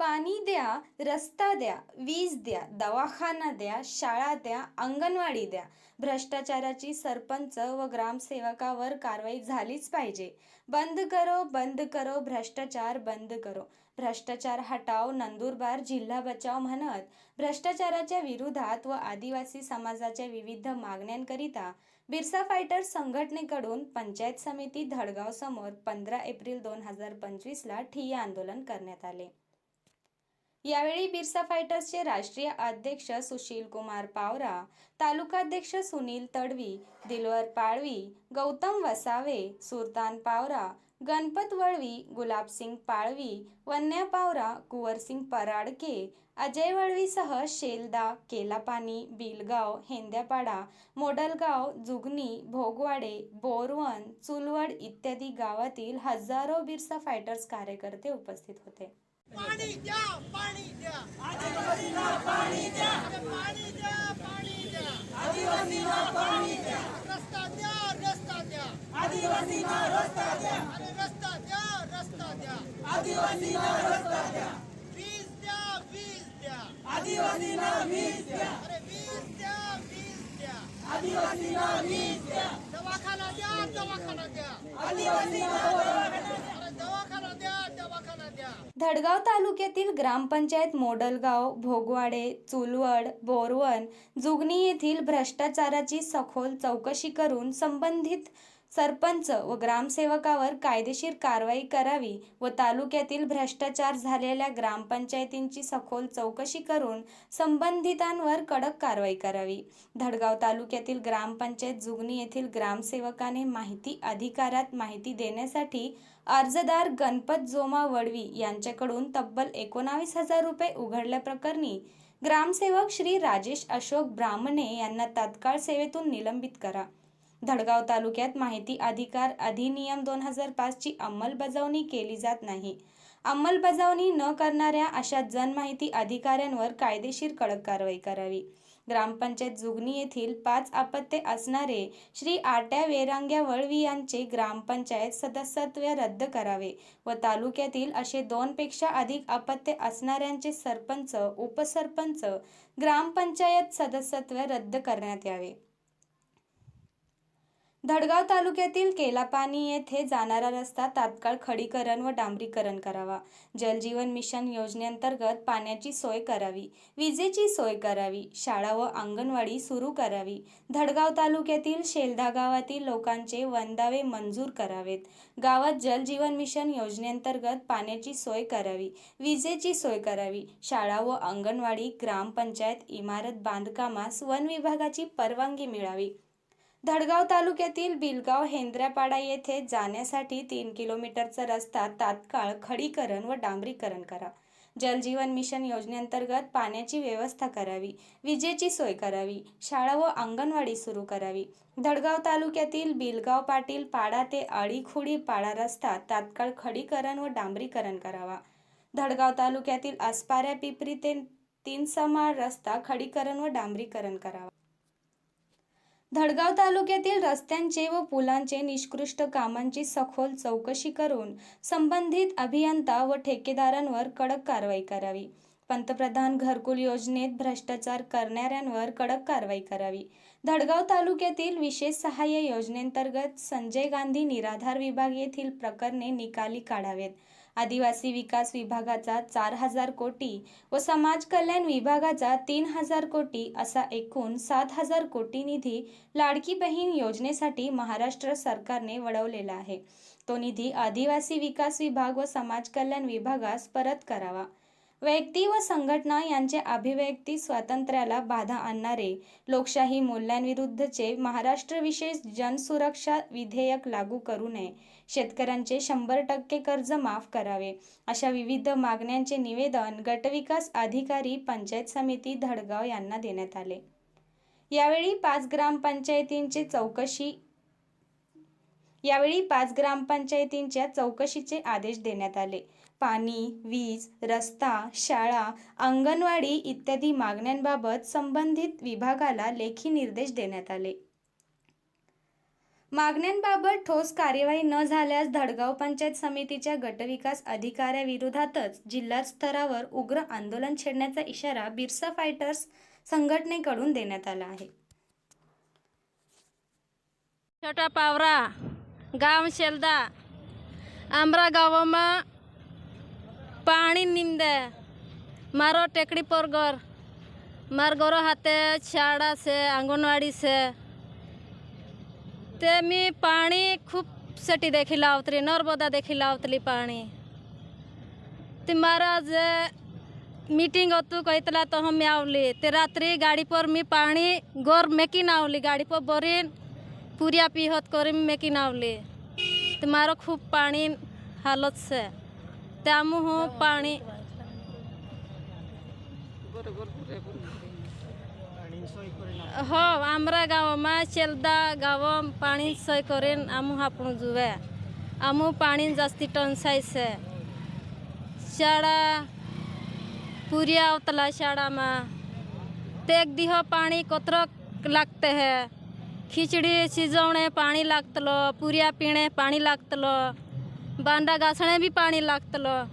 पाणी द्या रस्ता द्या वीज द्या दवाखाना द्या शाळा द्या अंगणवाडी द्या. भ्रष्टाचाराची सरपंच व ग्रामसेवकावर कारवाई झालीच पाहिजे. बंद करो बंद करो भ्रष्टाचार बंद करो. भ्रष्टाचार हटाव नंदुरबार जिल्हा बचाव म्हणत भ्रष्टाचाराच्या विरोधात व आदिवासी समाजाच्या विविध मागण्यांकरिता बिरसा फायटर संघटनेकडून पंचायत समिती धडगाव समोर पंधरा एप्रिल दोन हजार पंचवीसला ठिय्या आंदोलन करण्यात आले. यावेळी बिरसा फायटर्सचे राष्ट्रीय अध्यक्ष सुशील कुमार पावरा तालुकाध्यक्ष सुनील तडवी दिलवर पाळवी गौतम वसावे सुलतान पावरा गणपत वळवी गुलाबसिंग पाळवी वन्या पावरा कुवरसिंग पराडके अजय वळवीसह शेलदा केलापानी बिलगाव हेंद्यापाडा मोडलगाव जुगनी भोगवाडे बोरवन चुलवड इत्यादी गावातील हजारो बिरसा फायटर्स कार्यकर्ते उपस्थित होते. पाणी द्या पाणी द्या. आदिवासींना पाणी द्या. पाणी द्या पाणी द्या. आदिवासींना पाणी द्या. रस्ता द्या रस्ता द्या. आदिवासींना रस्ता द्या. अरे रस्ता द्या रस्ता द्या. आदिवासींना रस्ता द्या. वीज द्या वीज द्या. आदिवासींना वीज द्या. अरे वीज द्या वीज द्या. आदिवासींना वीज द्या. दवाखाना द्या दवाखाना द्या. आदिवासींना अरे दवाखाना द्या दवाखाना द्या धडगाव तालुक्यातील ग्रामपंचायत मोडलगाव भोगवाडे चुलवड बोरवन जुगनी येथील भ्रष्टाचाराची सखोल चौकशी करून संबंधित सरपंच व ग्रामसेवकावर कायदेशीर कारवाई करावी व तालुक्यातील भ्रष्टाचार झालेल्या ग्रामपंचायतींची सखोल चौकशी करून संबंधितांवर कडक कारवाई करावी. धडगाव तालुक्यातील ग्रामपंचायत जुगनी येथील ग्रामसेवकाने माहिती अधिकारात माहिती देण्यासाठी अर्जदार गणपत जोमा वडवी यांच्याकडून तब्बल एकोणावीस हजार रुपये उघडल्याप्रकरणी ग्रामसेवक श्री राजेश अशोक ब्राह्मणे यांना तात्काळ सेवेतून निलंबित करा. धडगाव तालुक्यात माहिती अधिकार अधिनियम दोन हजार पाचची अंमलबजावणी केली जात नाही. अंमलबजावणी न करणाऱ्या अशा जनमाहिती अधिकाऱ्यांवर कायदेशीर कडक कारवाई करावी. ग्रामपंचायत जुगनी येथील पाच अपत्ये असणारे श्री आट्या वेरांग्या वळवी यांचे ग्रामपंचायत सदस्यत्व रद्द करावे व तालुक्यातील असे दोनपेक्षा अधिक अपत्ये असणाऱ्यांचे सरपंच उपसरपंच ग्रामपंचायत सदस्यत्व रद्द करण्यात यावे. धडगाव तालुक्यातील केलापानी येथे जाणारा रस्ता तात्काळ खडीकरण व डांबरीकरण करावा. जलजीवन मिशन योजनेअंतर्गत पाण्याची सोय करावी. विजेची सोय करावी. शाळा व अंगणवाडी सुरू करावी. धडगाव तालुक्यातील शेलदा गावातील लोकांचे वंदावे मंजूर करावेत. गावात जलजीवन मिशन योजनेअंतर्गत पाण्याची सोय करावी. विजेची सोय करावी. शाळा व अंगणवाडी ग्रामपंचायत इमारत बांधकामास वन विभागाची परवानगी मिळावी. धडगाव तालुक्यातील बिलगाव हेंद्रापाडा येथे जाण्यासाठी तीन किलोमीटरचा रस्ता तात्काळ खडीकरण व डांबरीकरण करा. जलजीवन मिशन योजनेअंतर्गत पाण्याची व्यवस्था करावी विजेची सोय करावी शाळा व अंगणवाडी सुरू करावी. धडगाव तालुक्यातील बिलगाव पाटील पाडा ते आळीखुडी पाडा रस्ता तात्काळ खडीकरण व डांबरीकरण करावा. धडगाव तालुक्यातील आसपाऱ्या पिपरी ते तीनसमाळ रस्ता खडीकरण व डांबरीकरण करावा. धडगाव तालुक्यातील रस्त्यांचे व पुलांचे निष्कृष्ट कामांची सखोल चौकशी करून संबंधित अभियंता व ठेकेदारांवर कडक कारवाई करावी. पंतप्रधान घरकुल योजनेत भ्रष्टाचार करणाऱ्यांवर कडक कारवाई करावी. धडगाव तालुक्यातील विशेष सहाय्य योजनेअंतर्गत संजय गांधी निराधार विभाग येथील प्रकरणे निकाली काढावेत. आदिवासी विकास विभागाचा चार हजार कोटी व समाज कल्याण विभागाचा तीन हजार कोटी असा एकूण सात हजार कोटी निधी लाडकी बहीण योजनेसाठी महाराष्ट्र सरकारने वळवलेला आहे. तो निधी आदिवासी विकास विभाग व समाज कल्याण विभागास परत करावा. व्यक्ती व संघटना यांचे अभिव्यक्ती स्वातंत्र्याला बाधा आणणारे. लोकशाही मूल्यांविरुद्धचे महाराष्ट्र विशेष जनसुरक्षा विधेयक लागू करू नये. शेतकऱ्यांचे शंभर टक्के कर्ज माफ करावे. अशा विविध मागण्यांचे निवेदन गटविकास अधिकारी पंचायत समिती धडगाव यांना देण्यात आले. यावेळी पाच ग्रामपंचायतींचे चौकशी यावेळी पाच ग्रामपंचायतींच्या चौकशीचे आदेश देण्यात आले. पाणी वीज रस्ता शाळा अंगणवाडी इत्यादी मागण्यांबाबत संबंधित विभागाला लेखी निर्देश देण्यात आले. मागण्यांबाबत ठोस कार्यवाही न झाल्यास धडगाव पंचायत समितीच्या गटविकास अधिकाऱ्याविरोधातच जिल्हा स्तरावर उग्र आंदोलन छेडण्याचा इशारा बिरसा फायटर्स संघटनेकडून देण्यात आला आहे. छोटा पावरा गाव शेलदा आमरा गावामा પાણી નીંદે મારો ટેકડી પર ઘર માર ઘરો હાથે શાળા છે આંગણવાડી છે તે मी પાણી ખૂબ સટી देखी लावतली नर्मदा देखी लावतली पाणी ते मारा जे मीटिंग होतो कहतला तो हम आवली ते रात्री गाडी पर मी पाणी गोर मेकीन आवली गाडी पर बरीन पुरिया पिहत करी मेकीन आवली ते मारो खूप पाणी हालत છે त्यामुळं हो, पाणी हो आमरा गावमा शेलदा गाव पाणी सोय करेन आमू आपण जुवे. आमू पाणी जास्ती टंचायचे शाळा पुऱ्या अवतला शाळामा. ते दिह पाणी कत्र लागते है. खिचडी शिजवणे पाणी लागतलं पुऱ्या पिणे पाणी लागतलं. बांडा घासणे बी पाणी लागतलं.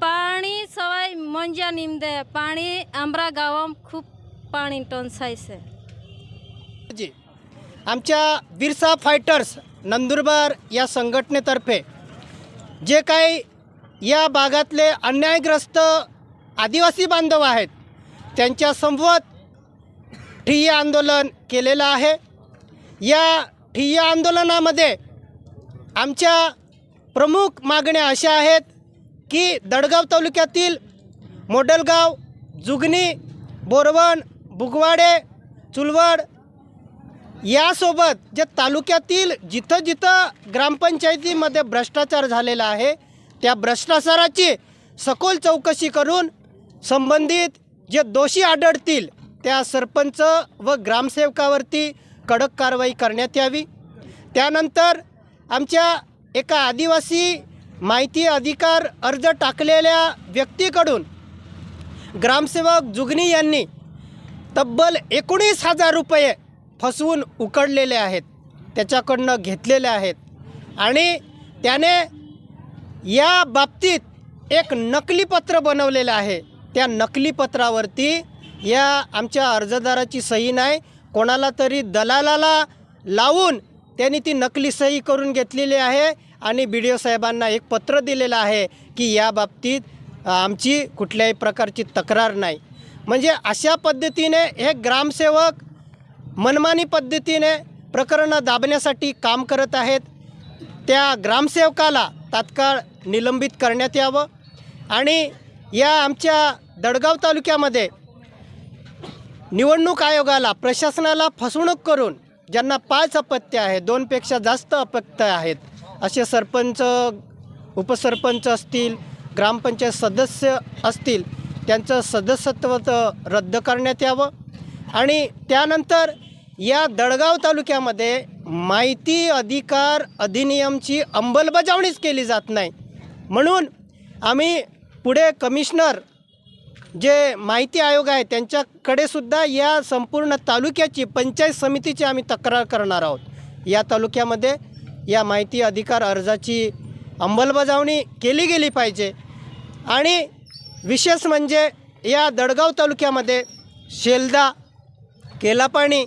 पाणी सवाय मंजा निमदे. पाणी आमरा गावाम खूप पाणी टंचायचे. जी. आमच्या बिरसा फायटर्स नंदुरबार या संघटनेतर्फे जे काही या भागातले अन्यायग्रस्त आदिवासी बांधव आहेत त्यांच्यासमवत ठिय्या आंदोलन केलेलं आहे. या ठिय्या आंदोलनामध्ये आमच्या प्रमुख मागण्या अशा आहेत की दडगाव तालुक्यातील मोडलगाव जुगनी बोरवण बुगवाडे चुलवड यासोबत जे तालुक्यातील जिथं जिथं ग्रामपंचायतीमध्ये भ्रष्टाचार झालेला आहे त्या भ्रष्टाचाराची सखोल चौकशी करून संबंधित जे दोषी आढळतील त्या सरपंच व ग्रामसेवकावरती कडक कारवाई करण्यात यावी. त्यानंतर आमच्या एका आदिवासी माहिती अधिकार अर्ज टाकलेल्या व्यक्तीकडून ग्रामसेवक जुगनी यांनी तब्बल एकोणीस हजार रुपये फसवून उकडलेले आहेत त्याच्याकडनं घेतलेले आहेत. आणि त्याने या बाबतीत एक नकली पत्र बनवलेलं आहे. त्या नकली पत्रावरती या आमच्या अर्जदाराची सही नाही. कोणाला तरी दलालाला लावून त्यांनी ती नकली सही करून घेतलेली आहे आणि बी डी ओ साहेबांना एक पत्र दिलेलं आहे की या बाबतीत आमची कुठल्याही प्रकारची तक्रार नाही. म्हणजे अशा पद्धतीने हे ग्रामसेवक मनमानी पद्धतीने प्रकरणं दाबण्यासाठी काम करत आहेत. त्या ग्रामसेवकाला तात्काळ निलंबित करण्यात यावं आणि या आमच्या दडगाव तालुक्यामध्ये निवडणूक आयोगाला प्रशासनाला फसवणूक करून ज्यांना पाच अपत्य आहे दोनपेक्षा जास्त अपत्य आहेत असे सरपंच उपसरपंच असतील ग्रामपंचायत सदस्य असतील त्यांचं सदस्यत्व रद्द करण्यात यावं. आणि त्यानंतर या दडगाव तालुक्यामध्ये माहिती अधिकार अधिनियमची अंमलबजावणीच केली जात नाही. म्हणून आम्ही पुढे कमिशनर जे माहिती आयोग आहे त्यांच्याकडे सुद्धा या संपूर्ण तालुक्याची पंचायत समितीची आम्ही तक्रार करणार आहोत. या तालुक्यामध्ये या माहिती अधिकार अर्जाची अंमलबजावणी केली गेली पाहिजे. आणि विशेष म्हणजे या दडगाव तालुक्यामध्ये शेलदा केलापाणी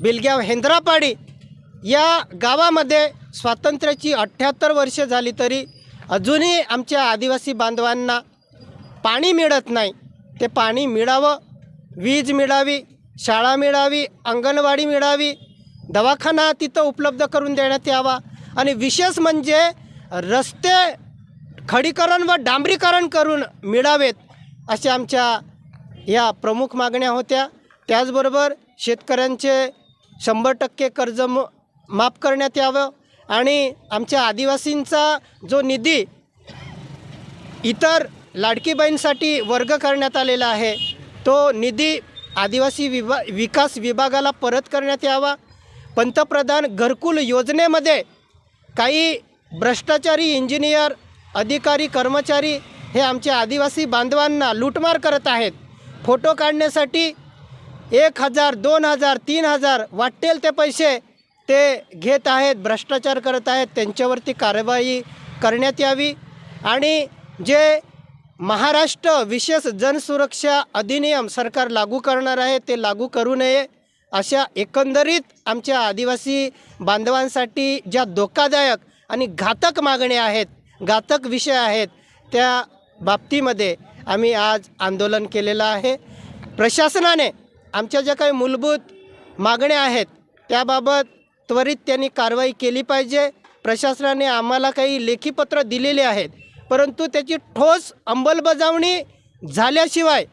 बिलग्याव हेंद्रापाडी या गावामध्ये स्वातंत्र्याची अठ्ठ्याहत्तर वर्षे झाली तरी अजूनही आमच्या आदिवासी बांधवांना पाणी मिळत नाही. ते पाणी मिळावं वीज मिळावी शाळा मिळावी अंगणवाडी मिळावी दवाखाना तिथं उपलब्ध करून देण्यात यावा. आणि विशेष म्हणजे रस्ते खडीकरण व डांबरीकरण करून मिळावेत अशा आमच्या या प्रमुख मागण्या होत्या. त्याचबरोबर शेतकऱ्यांचे शंभर टक्के कर्ज म माफ करण्यात यावं आणि आमच्या आदिवासींचा जो निधी इतर लाडकी बहीणसाठी वर्ग करण्यात आलेला आहे. तो निधी आदिवासी विभा विकास विभागाला परत करण्यात यावा. पंतप्रधान घरकुल योजनेमध्ये काही भ्रष्टाचारी इंजिनियर अधिकारी कर्मचारी हे आमच्या आदिवासी बांधवांना लूटमार करत आहेत. फोटो काढण्यासाठी एक हजार दोन हजार तीन हजार वाटेल ते पैसे ते घेत आहेत भ्रष्टाचार करत आहेत. त्यांच्यावरती कारवाई करण्यात यावी. आणि जे महाराष्ट्र विशेष जनसुरक्षा अधिनियम सरकार लागू करणार आहे ते लागू करू नये अशा एकंदरीत आमच्या आदिवासी बांधवांसाठी ज्या धोकादायक आणि घातक मागण्या आहेत घातक विषय आहेत त्या बाबतीमध्ये आम्ही आज आंदोलन केलेलं आहे. प्रशासनाने आमच्या ज्या काही मूलभूत मागण्या आहेत त्याबाबत त्वरित त्यांनी कारवाई केली पाहिजे. प्रशासनाने आम्हाला काही लेखीपत्र दिलेले आहेत परंतु त्याची ठोस अंमलबजावणी झाल्याशिवाय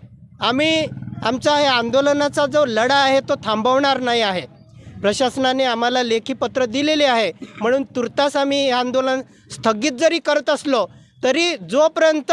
आम्ही आमचा हे आंदोलनाचा जो लढा आहे तो थांबवणार नाही आहे. प्रशासनाने आम्हाला लेखी पत्र दिलेले आहे. म्हणून तुर्तास आम्ही हे आंदोलन स्थगित जरी करत असलो तरी जोपर्यंत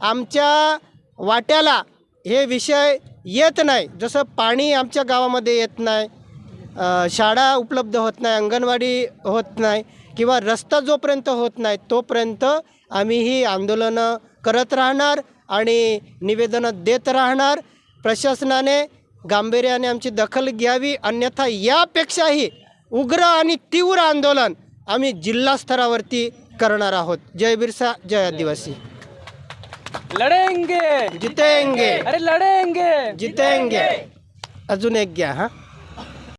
आमच्या वाट्याला हे विषय येत नाही जसं पाणी आमच्या गावामध्ये येत नाही शाळा उपलब्ध होत नाही अंगणवाडी होत नाही किंवा रस्ता जोपर्यंत होत नाही तोपर्यंत आम्ही ही आंदोलनं करत राहणार आणि निवेदनं देत राहणार. प्रशासनाने गांभीर्याने आमची दखल घ्यावी अन्यथा यापेक्षाही उग्र आणि तीव्र आंदोलन आम्ही जिल्हा स्तरावरती करणार आहोत. जय बिरसा जय आदिवासी. लड़ेंगे जितेंगे. अरे लड़ेंगे जितेंगे. अजून एक घ्या हां.